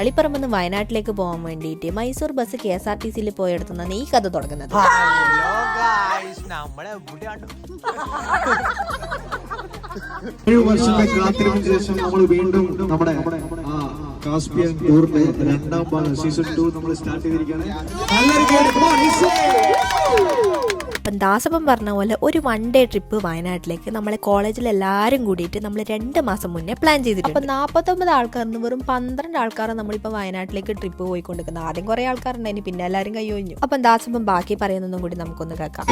അളിപ്പറമ്പെന്ന് വയനാട്ടിലേക്ക് പോകാൻ വേണ്ടിയിട്ട് Mysore bus K S R T സിയിൽ പോയെടുത്തുനിന്നാണ് ഈ കഥ തുടങ്ങുന്നത്. ഹലോ ഗായ്സ് നമ്മളെ എവിടെയാണ് ഏഴ് വർഷത്തെ കാത്തിരിപ്പിന് ശേഷം നമ്മൾ വീണ്ടും നമ്മുടെ കാസ്പിയൻ ടൂറിന്റെ രണ്ടാം ഭാഗം സീസൺ ടു നമ്മൾ സ്റ്റാർട്ട് ചെയ്തിരിക്കുകയാണ്. ദാസപ്പൻ പറഞ്ഞ പോലെ ഒരു വൺ ഡേ ട്രിപ്പ് വയനാട്ടിലേക്ക് നമ്മളെ കോളേജിൽ എല്ലാവരും കൂടിയിട്ട് നമ്മൾ രണ്ട് മാസം മുന്നേ പ്ലാൻ ചെയ്തിട്ടുണ്ട് അപ്പോൾ നാൽപ്പത്തൊമ്പത് ആൾക്കാരിന്ന് വെറും പന്ത്രണ്ട് ആൾക്കാരും നമ്മളിപ്പോൾ വയനാട്ടിലേക്ക് ട്രിപ്പ് പോയിക്കൊണ്ടിരിക്കുന്നത് ആദ്യം കുറേ ആൾക്കാരുണ്ടായിന് പിന്നെ എല്ലാവരും കൈ ഒഴിഞ്ഞു അപ്പം ദാസപ്പൻ ബാക്കി പറയുന്നതും കൂടി നമുക്കൊന്ന് കേൾക്കാം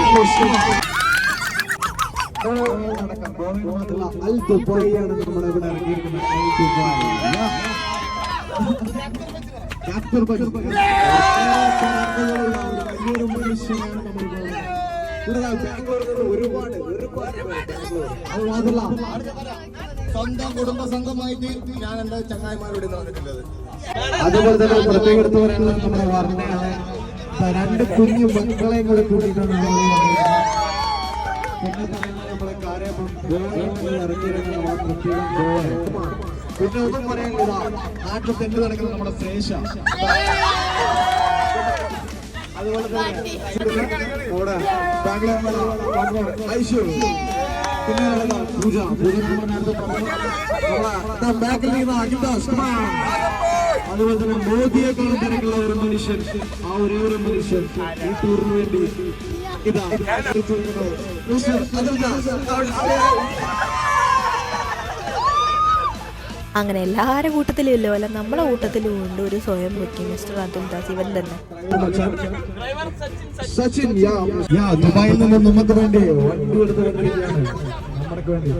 അൽ ദുബായിയാണ് നമ്മൾ ഇറങ്ങിയിരിക്കുന്നത്. Al Dubai. വലിയൊരു മനുഷ്യനാണ് നമ്മളിപ്പോൾ ഇവിടെ ബാംഗ്ലൂരിൽ ഒരുപാട് ഒരുപാട്. അത് മാത്രമല്ല സ്വന്തം കുടുംബ സംഘമായിട്ട് ഞാൻ എന്റെ ചങ്ങായിമാരോട് വന്നിട്ടുള്ളത് അതുപോലെ തന്നെ പ്രത്യേകം എടുത്തു പറയാനുള്ളത് നമ്മുടെ വർണയാണ് രണ്ട് കുഞ്ഞു മക്കളെയും കൂടെ കൂട്ടിയിട്ടാണ് പിന്നെ ഒന്നും പറയാനില്ല. നാട്ടിൽ തെറ്റ് നടക്കുന്ന നമ്മുടെ ശേഷ ഐശു പിന്നെ പൂജ. പൂജ ബാക്കിൽ നിന്ന് അഖിൽദാസ്. അതുപോലെ തന്നെ മോദിയെക്കാളും തിരക്കുള്ള ഒരു മനുഷ്യൻ. ആ ഒരേ ഒരു മനുഷ്യൻ ഈ ടൂറിന് വേണ്ടി ഇതാ. അഖിൽദാസ്. അങ്ങനെ എല്ലാവരുടെ കൂട്ടത്തിലും ഇല്ല. പോലെ നമ്മളെ കൂട്ടത്തിലും ഉണ്ട് ഒരു സ്വയം ബുക്കി മിസ്റ്റർ അതുൽ ദാസ് ഇവൻ തന്നെ. സച്ചിൻ ദുബായിൽ നിന്ന് നമുക്ക് വേണ്ടി വണ്ടി എടുത്ത് നമ്മൾക്ക് വേണ്ടി.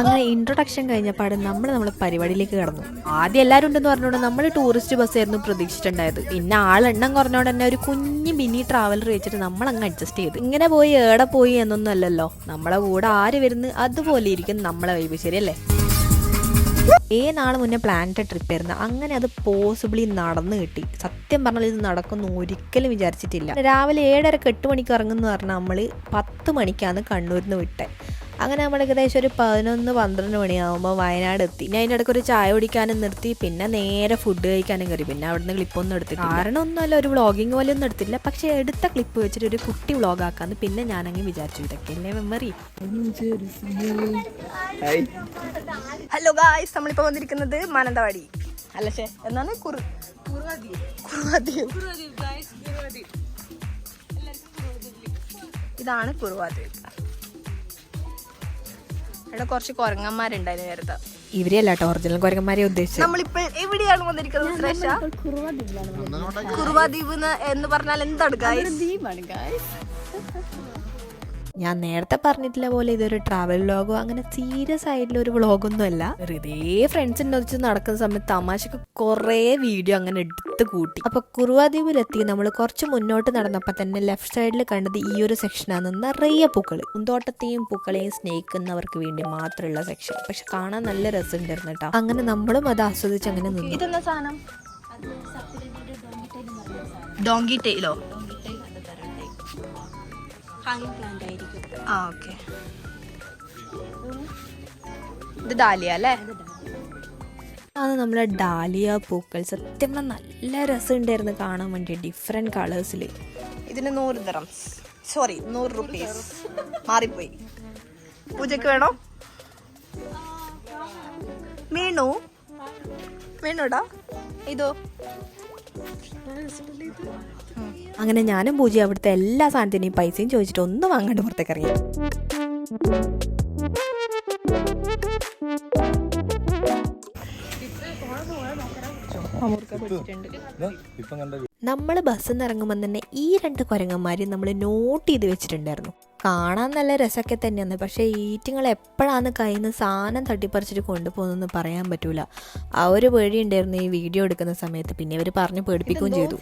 അങ്ങനെ ഇൻട്രൊഡക്ഷൻ കഴിഞ്ഞപ്പാട് നമ്മൾ നമ്മളെ പരിപാടിയിലേക്ക് കടന്നു. ആദ്യം എല്ലാവരും ഉണ്ടെന്ന് പറഞ്ഞുകൊണ്ട് നമ്മൾ ടൂറിസ്റ്റ് ബസ് ആയിരുന്നു പ്രതീക്ഷിച്ചിട്ടുണ്ടായത്. പിന്നെ ആളെണ്ണം കുറഞ്ഞോണ്ട് തന്നെ ഒരു കുഞ്ഞു മിനി ട്രാവലർ വെച്ചിട്ട് നമ്മൾ അങ്ങ് അഡ്ജസ്റ്റ് ചെയ്തു. ഇങ്ങനെ പോയി ഏടെ പോയി എന്നൊന്നും അല്ലല്ലോ. നമ്മളെ കൂടെ ആര് വരുന്നു അതുപോലെ ഇരിക്കും നമ്മളെ വൈബ് ശരിയല്ലേ? ഏ നാൾ മുന്നേ പ്ലാനിട്ട ട്രിപ്പ് ആയിരുന്നു. അങ്ങനെ അത് പോസിബിളി നടന്നു കിട്ടി. സത്യം പറഞ്ഞാൽ ഇത് നടക്കുന്നു ഒരിക്കലും വിചാരിച്ചിട്ടില്ല. രാവിലെ ഏഴരക്ക് എട്ട് മണിക്ക് ഇറങ്ങുന്നു പറഞ്ഞാൽ നമ്മൾ പത്ത് മണിക്കാണ് കണ്ണൂരിൽ നിന്ന് വിട്ടെ. അങ്ങനെ നമ്മൾ ഏകദേശം ഒരു പതിനൊന്ന് പന്ത്രണ്ട് മണിയാകുമ്പോൾ വയനാട് എത്തി ഞാൻ അതിന്റെ ഇടയ്ക്ക് ഒരു ചായ കുടിക്കാനും നിർത്തി. പിന്നെ നേരെ ഫുഡ് കഴിക്കാനും കയറി പിന്നെ അവിടുന്ന് ക്ലിപ്പൊന്നും എടുത്തില്ല കാരണം ഒന്നുമല്ല ഒരു വ്ളോഗിങ് പോലെ ഒന്നും എടുത്തില്ല പക്ഷേ എടുത്ത ക്ലിപ്പ് വെച്ചിട്ട് ഒരു കുട്ടി വ്ളോഗ് ആക്കാന്ന് പിന്നെ ഞാനങ്ങ് വിചാരിച്ചു. ഇതൊക്കെയല്ലേ മെമ്മറി ഹലോ ഗായ്സ് നമ്മളിപ്പോൾ വന്നിരിക്കുന്നത് മാനന്തവാടി. അല്ലേ ശേ എന്നാണ്? കുറു ഇതാണ് കുറുവാദ്വീപ് ഇവിടെ കുറച്ച് കുരങ്ങന്മാരുണ്ടായിരുന്നു നേരത്തെ. ഇവരെയല്ല കേട്ടോ ഒറിജിനൽ കുരങ്ങന്മാരെ ഉദ്ദേശിച്ചത്. നമ്മളിപ്പോൾ എവിടെയാണ് വന്നിരിക്കുന്നത് ശ്രേഷ കുറുവാദ്വീപ് എന്ന് എന്ന് പറഞ്ഞാൽ എന്താണ് ഗായ്സ് ഞാൻ നേരത്തെ പറഞ്ഞിട്ടില്ല പോലെ ഇതൊരു ട്രാവൽ വ്ളോഗോ അങ്ങനെ സീരിയസ് ആയിട്ടുള്ള ഒരു വ്ളോഗൊന്നും അല്ല വെറുതെ ഫ്രണ്ട്സിന്റെ ഒന്നിച്ച് നടക്കുന്ന സമയത്ത് തമാശക്ക് കുറേ വീഡിയോ അങ്ങനെ എടുത്ത് കൂട്ടി. അപ്പൊ കുറുവാദ്വീപിലെത്തി നമ്മൾ കുറച്ച് മുന്നോട്ട് നടന്നപ്പോൾ തന്നെ ലെഫ്റ്റ് സൈഡിൽ കണ്ടത് ഈ ഒരു സെക്ഷനാണ് നിറയെ പൂക്കൾ പൂന്തോട്ടത്തെയും പൂക്കളെയും സ്നേഹിക്കുന്നവർക്ക് വേണ്ടി മാത്രമുള്ള സെക്ഷൻ പക്ഷെ കാണാൻ നല്ല രസമുണ്ടായിരുന്നു കേട്ടോ അങ്ങനെ നമ്മളും അത് ആസ്വദിച്ച് അങ്ങനെ നിന്നു. ഇതെന്താ സാധനം? ഡോങ്കി ടെയിലോ ആ ഓക്കെ ഇത് ഡാലിയ അല്ലേ? ആണ് നമ്മളെ ഡാലിയ പൂക്കൾ. സത്യം നല്ല രസമുണ്ടായിരുന്നു കാണാൻ വേണ്ടി ഡിഫറെന്റ് കളേഴ്സിൽ ഇതിന് നൂറ് ദിറംസ് സോറി നൂറ് റുപ്പീസ് മാറിപ്പോയി. പൂജക്ക് വേണോ? മീണു? മീണുടാ? ഇതോ. അങ്ങനെ ഞാനും പൂജ അവിടുത്തെ എല്ലാ സാധനത്തിനെയും പൈസയും ചോദിച്ചിട്ട് ഒന്നും വാങ്ങാണ്ട് പുറത്തേക്ക് ഇറങ്ങി. നമ്മൾ ബസ്സിൽ നിന്ന് ഇറങ്ങുമ്പോൾ തന്നെ ഈ രണ്ട് കുരങ്ങന്മാരും നമ്മൾ നോട്ട് ചെയ്ത് വെച്ചിട്ടുണ്ടായിരുന്നു. കാണാൻ നല്ല രസമൊക്കെ തന്നെയാണ്. പക്ഷേ ഈറ്റിങ്ങൾ എപ്പോഴാണ് കയ്യിൽ നിന്ന് സാധനം തട്ടിപ്പറിച്ചിട്ട് കൊണ്ടുപോകുന്നതെന്ന് പറയാൻ പറ്റൂല. ആ ഒരു പേടി ഉണ്ടായിരുന്നു ഈ വീഡിയോ എടുക്കുന്ന സമയത്ത്. പിന്നെ ഇവർ പറഞ്ഞ് പേടിപ്പിക്കുകയും ചെയ്തു.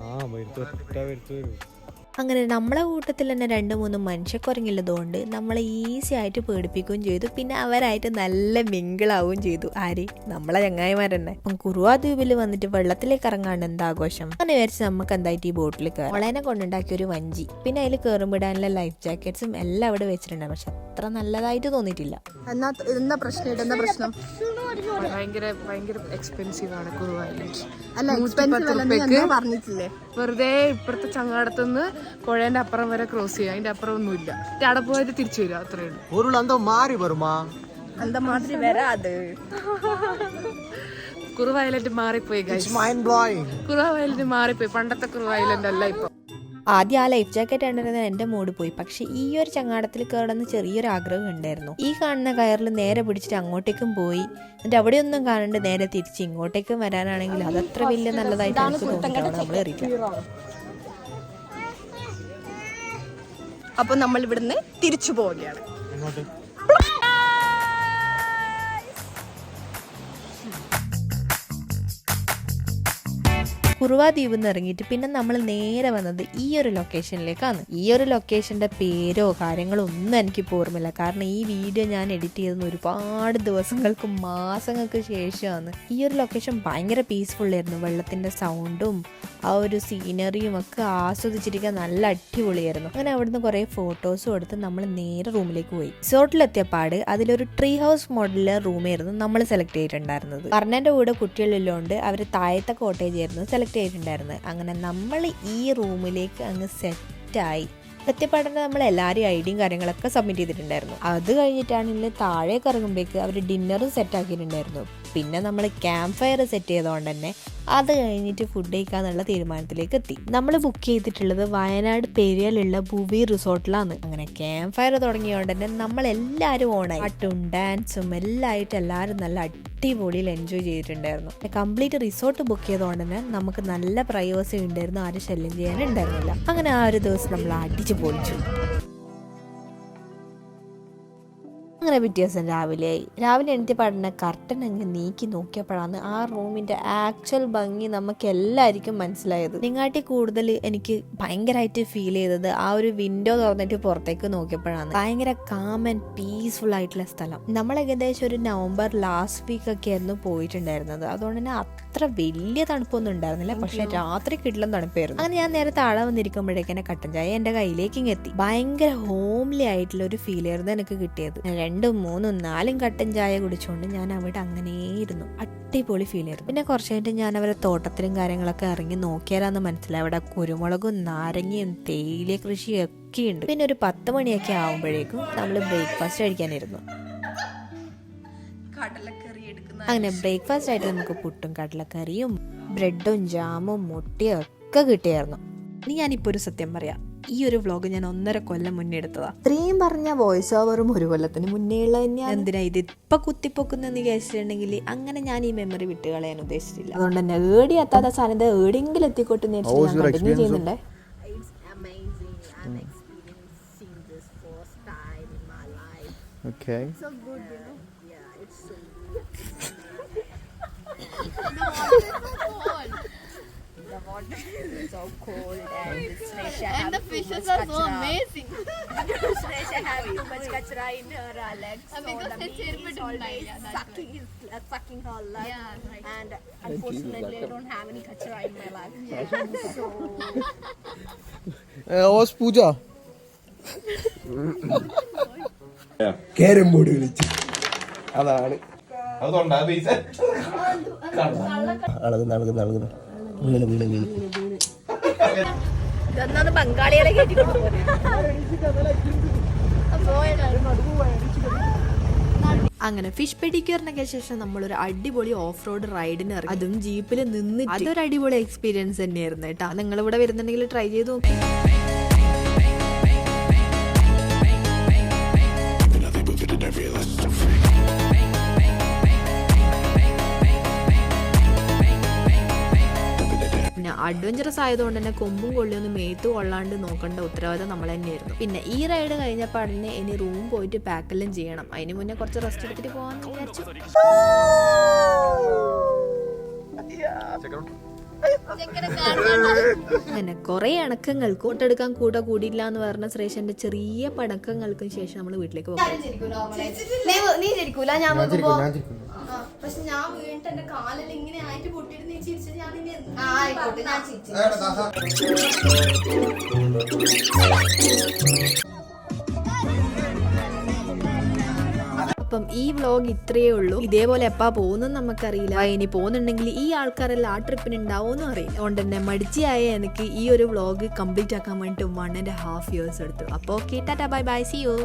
സിഗ്നൽ വരുത്തു കേട്ടോ അങ്ങനെ നമ്മളെ കൂട്ടത്തിൽ തന്നെ രണ്ട് മൂന്ന് മനുഷ്യക്കുരങ്ങില്ലതുകൊണ്ട് നമ്മളെ ഈസി ആയിട്ട് പേടിപ്പിക്കുകയും ചെയ്തു. പിന്നെ അവരായിട്ട് നല്ല മിങ്കിളാവുകയും ചെയ്തു. ആര്? നമ്മളെ ചങ്ങായിമാർ തന്നെ അപ്പം കുറുവാ ദ്വീപിൽ വന്നിട്ട് വെള്ളത്തിലേക്ക് ഇറങ്ങാണ്ട് എന്താ ആഘോഷം അങ്ങനെ വിചാരിച്ച് നമുക്ക് എന്തായിട്ട് ഈ ബോട്ടിൽ കയറാം വളനെ കൊണ്ടുണ്ടാക്കിയ ഒരു വഞ്ചി. പിന്നെ അതിൽ കയറുമ്പിടാനുള്ള ലൈഫ് ജാക്കറ്റ്സും എല്ലാം അവിടെ വെച്ചിട്ടുണ്ട് പക്ഷെ അത്ര നല്ലതായിട്ട് തോന്നിയിട്ടില്ല. എന്നാ എന്താ പ്രശ്നം? എന്താ പ്രശ്നം? ഭയങ്കര ഭയങ്കര എക്സ്പെൻസീവ് ആണ് കുറുവ അല്ല വെറുതെ ഇപ്പുറത്തെ ചങ്ങാടത്തുനിന്ന് പുഴേന്റെ അപ്പുറം വരെ ക്രോസ് ചെയ്യുക അതിന്റെ അപ്പുറം ഒന്നുമില്ല അവിടെ പോയിട്ട് തിരിച്ചു വരിക അത്രേ ഉള്ളൂ பொருள் அந்த மாறி வருமா அந்த மாதிரி വരാത് കുറുവ ഐലൻഡ് മാറിപ്പോയി guys. Mind blowing Kuruva island മാറിപ്പോയി പണ്ടത്തെ കുറുവ ഐലൻഡ് അല്ല ഇപ്പൊ ആദ്യം ആ ലൈഫ് ജാക്കറ്റ് ഇടുന്നത് എൻ്റെ മൂഡ് പോയി പക്ഷെ ഈ ഒരു ചങ്ങാടത്തിൽ കയറുന്ന ചെറിയൊരു ആഗ്രഹം ഉണ്ടായിരുന്നു ഈ കാണുന്ന കയറിൽ നേരെ പിടിച്ചിട്ട് അങ്ങോട്ടേക്കും പോയി എന്നിട്ട് അവിടെയൊന്നും കാണണ്ട് നേരെ തിരിച്ച് ഇങ്ങോട്ടേക്കും വരാനാണെങ്കിൽ അതത്ര വലിയ നല്ലതായിട്ട് എനിക്ക് തോന്നിയിട്ടാണ് നമ്മൾ എറിയില്ല അപ്പൊ നമ്മൾ ഇവിടുന്ന് തിരിച്ചു പോവുകയാണ്. കുറുവാ ദ്വീപിൽ നിന്ന് ഇറങ്ങിയിട്ട് പിന്നെ നമ്മൾ നേരെ വന്നത് ഈ ഒരു ലൊക്കേഷനിലേക്കാണ് ഈ ഒരു ലൊക്കേഷന്റെ പേരോ കാര്യങ്ങളോ ഒന്നും എനിക്കിപ്പോൾ ഓർമ്മയില്ല. കാരണം ഈ വീഡിയോ ഞാൻ എഡിറ്റ് ചെയ്തത് ഒരുപാട് ദിവസങ്ങൾക്ക് മാസങ്ങൾക്ക് ശേഷമാണ്. ഈ ഒരു ലൊക്കേഷൻ ഭയങ്കര ആയിരുന്നു. വെള്ളത്തിന്റെ സൗണ്ടും ആ ഒരു സീനറിയും ഒക്കെ ആസ്വദിച്ചിരിക്കാൻ നല്ല അടിപൊളിയായിരുന്നു. അങ്ങനെ അവിടുന്ന് കുറേ ഫോട്ടോസും എടുത്ത് നമ്മൾ നേരെ റൂമിലേക്ക് പോയി. റിസോർട്ടിലെത്തിയ പാട് അതിലൊരു ട്രീ ഹൗസ് മോഡലിലെ റൂമായിരുന്നു നമ്മൾ സെലക്ട് ചെയ്തിട്ടുണ്ടായിരുന്നത്. പറഞ്ഞതിന്റെ കൂടെ കുട്ടികളിലുണ്ട് അവർ താഴത്തെ കോട്ടേജ് ആയിരുന്നു സെലക്ട് ചെയ്തിട്ടുണ്ടായിരുന്നത് അങ്ങനെ നമ്മൾ ഈ റൂമിലേക്ക് അങ്ങ് സെറ്റായി. സത്യപ്പാടന്റെ നമ്മൾ എല്ലാവരും ഐഡിയും കാര്യങ്ങളൊക്കെ സബ്മിറ്റ് ചെയ്തിട്ടുണ്ടായിരുന്നു. അത് കഴിഞ്ഞിട്ടാണെങ്കിൽ താഴേക്ക് ഇറങ്ങുമ്പോഴേക്ക് അവർ ഡിന്നറും സെറ്റ് ആക്കിയിട്ടുണ്ടായിരുന്നു. പിന്നെ നമ്മൾ ക്യാമ്പ് ഫയർ സെറ്റ് ചെയ്തുകൊണ്ട് തന്നെ അത് കഴിഞ്ഞിട്ട് ഫുഡ് കഴിക്കാന്നുള്ള തീരുമാനത്തിലേക്ക് എത്തി. നമ്മൾ ബുക്ക് ചെയ്തിട്ടുള്ളത് വയനാട് പെരിയലുള്ള ഭൂവി റിസോർട്ടിലാണ്. അങ്ങനെ ക്യാമ്പ് ഫയർ തുടങ്ങിയതുകൊണ്ട് തന്നെ നമ്മൾ എല്ലാവരും ഓണായി പാട്ടും ഡാൻസും എല്ലാം ആയിട്ട് എല്ലാവരും നല്ല അടിപൊളിയിൽ എൻജോയ് ചെയ്തിട്ടുണ്ടായിരുന്നു. കംപ്ലീറ്റ് റിസോർട്ട് ബുക്ക് ചെയ്തുകൊണ്ട് തന്നെ നമുക്ക് നല്ല പ്രയോസം ഉണ്ടായിരുന്നു. ആരും ശല്യം ചെയ്യാനുണ്ടായിരുന്നില്ല. അങ്ങനെ ആ ഒരു ദിവസം നമ്മൾ അടിച്ചു പൊളിച്ചു അങ്ങനെ പിറ്റേ ദിവസം രാവിലെയായി രാവിലെ എണീറ്റ് പാടുന്ന കർട്ടൻ അങ്ങ് നീക്കി നോക്കിയപ്പോഴാണ് ആ റൂമിന്റെ ആക്ച്വൽ ഭംഗി നമുക്ക് എല്ലാവർക്കും മനസ്സിലായത്. നിങ്ങാട്ടി കൂടുതൽ എനിക്ക് ഭയങ്കരമായിട്ട് ഫീൽ ചെയ്തത് ആ ഒരു വിൻഡോ തുറന്നിട്ട് പുറത്തേക്ക് നോക്കിയപ്പോഴാണ്. ഭയങ്കര കാം ആൻഡ് പീസ്ഫുൾ ആയിട്ടുള്ള സ്ഥലം. നമ്മൾ ഏകദേശം ഒരു നവംബർ ലാസ്റ്റ് വീക്ക് ഒക്കെ ആയിരുന്നു പോയിട്ടുണ്ടായിരുന്നത്. അതുകൊണ്ട് തന്നെ അത്ര വലിയ തണുപ്പൊന്നും ഉണ്ടായിരുന്നില്ല. പക്ഷെ രാത്രി കിടലം തണുപ്പായിരുന്നു. അങ്ങനെ ഞാൻ നേരെ താഴെ വന്നിരിക്കുമ്പോഴേക്കും കട്ടൻ ചായ എന്റെ കയ്യിലേക്ക് ഇങ്ങ് എത്തി. ഭയങ്കര ഹോംലി ആയിട്ടുള്ള ഒരു ഫീൽ ആയിരുന്നു എനിക്ക് കിട്ടിയത്. രണ്ടും മൂന്നും നാലും കട്ടൻ ചായ കുടിച്ചുകൊണ്ട് ഞാൻ അവിടെ അങ്ങനെ ഇരുന്നു. അടിപൊളി ഫീൽ ആയിരുന്നു. പിന്നെ കുറച്ച് കഴിഞ്ഞിട്ട് ഞാൻ അവരെ തോട്ടത്തിലും കാര്യങ്ങളൊക്കെ ഇറങ്ങി നോക്കിയാലാന്ന് മനസ്സിലായി. അവിടെ കുരുമുളകും നാരങ്ങയും തേയില കൃഷിയൊക്കെ ഒക്കെ ഉണ്ട്. പിന്നെ ഒരു പത്ത് മണിയൊക്കെ ആവുമ്പോഴേക്കും നമ്മൾ ബ്രേക്ക്ഫാസ്റ്റ് കഴിക്കാനിരുന്നു. അങ്ങനെ ബ്രേക്ക്ഫാസ്റ്റ് ആയിട്ട് നമുക്ക് പുട്ടും കടലക്കറിയും ബ്രെഡും ജാമും മുട്ടയും ഒക്കെ കിട്ടിയായിരുന്നു. ഇനി ഞാനിപ്പോൾ ഒരു സത്യം പറയാം. ഈ ഒരു വ്ലോഗ് ഞാൻ ഒന്നര കൊല്ലം മുന്നേ എടുത്തതാ. ഇത്രയും പറഞ്ഞ വോയിസ് ഓവറും ഒരു കൊല്ലത്തിന് മുന്നേ ഉള്ള തന്നെയാണ്. എന്തിനാ ഇത് ഇപ്പൊ കുത്തിപ്പൊക്കുന്നെന്ന് വിചാരിച്ചിട്ടുണ്ടെങ്കിൽ അങ്ങനെ ഞാൻ ഈ മെമ്മറി വിട്ട് കളയാൻ ഉദ്ദേശിച്ചില്ല അതുകൊണ്ട് തന്നെ ഏടി എത്താത്ത സാധനത്തെ ഏടെങ്കിലും എത്തിക്കോട്ടെ എന്ന് വിചാരിച്ചിട്ട് ഞാൻ കണ്ടിന്യൂ ചെയ്യുന്നുണ്ടേ. Okay. And the fishes are so amazing. because her ചെരുപ്പ് ഇട്ടിട്ടുണ്ടായില്ല, always yeah, sucking his uh, sucking her life Yeah, right. and unfortunately I don't have any kachra in my life so ഓസ് Pooja carrom board കളിച്ചു അതാണ് ഇതൊന്നാണ് ബംഗാളികളെ അങ്ങനെ fish പെഡിക്യൂറിനൊക്കെ ശേഷം നമ്മളൊരു അടിപൊളി off road റൈഡിന് ഇറങ്ങി. അതും ജീപ്പിൽ നിന്ന് അതൊരു അടിപൊളി എക്സ്പീരിയൻസ് തന്നെയായിരുന്നു കേട്ടോ. നിങ്ങൾ ഇവിടെ വരുന്നുണ്ടെങ്കിൽ ട്രൈ ചെയ്ത് നോക്കി. അഡ്വഞ്ചറസ് ആയതുകൊണ്ട് തന്നെ കൊമ്പും കൊള്ളിയൊന്നും മേത്ത് കൊള്ളാണ്ട് നോക്കേണ്ട ഉത്തരവാദിത്തം നമ്മൾ തന്നെയായിരുന്നു. പിന്നെ ഈ റൈഡ് കഴിഞ്ഞപ്പോൾ അതിന് ഇനി റൂം പോയിട്ട് പാക്കെല്ലാം ചെയ്യണം. അതിന് മുന്നേ കുറച്ച് റെസ്റ്റ് എടുത്തിട്ട് പോകാൻ വിചാരിച്ചു? അങ്ങനെ കുറെ അണക്കങ്ങൾക്ക് ഫോട്ടെടുക്കാൻ കൂടെ കൂടിയില്ല എന്ന് പറഞ്ഞ ശ്രേഷന്റെ ചെറിയ പടക്കങ്ങൾക്കും ശേഷം നമ്മൾ വീട്ടിലേക്ക് പോകും പക്ഷെ ഞാൻ വീണിട്ട് എന്റെ കാലിൽ ഇങ്ങനെ ആയിട്ട് പൊട്ടിയിട്ട് നീ ചിരിച്ചത് ഞാൻ നിന്നെ ആ, ആയിക്കോട്ടെ ഞാൻ ചിരിച്ചു. അപ്പം ഈ വ്ലോഗ് ഇത്രയേ ഉള്ളൂ. ഇതേപോലെ എപ്പാ പോകുന്നത് നമുക്കറിയില്ല. ഇനി പോകുന്നുണ്ടെങ്കിൽ ഈ ആൾക്കാരെല്ലാം ആ ട്രിപ്പിന് ഉണ്ടാവുമെന്നും അറിയില്ല. അതുകൊണ്ട് തന്നെ മടിച്ചിയായ എനിക്ക് ഈ ഒരു വ്ലോഗ് കംപ്ലീറ്റ് ആക്കാൻ വേണ്ടിയിട്ട് വൺ ആൻഡ് ഹാഫ് ഇയേഴ്സ് എടുത്തു. അപ്പോൾ okay tata bye bye see you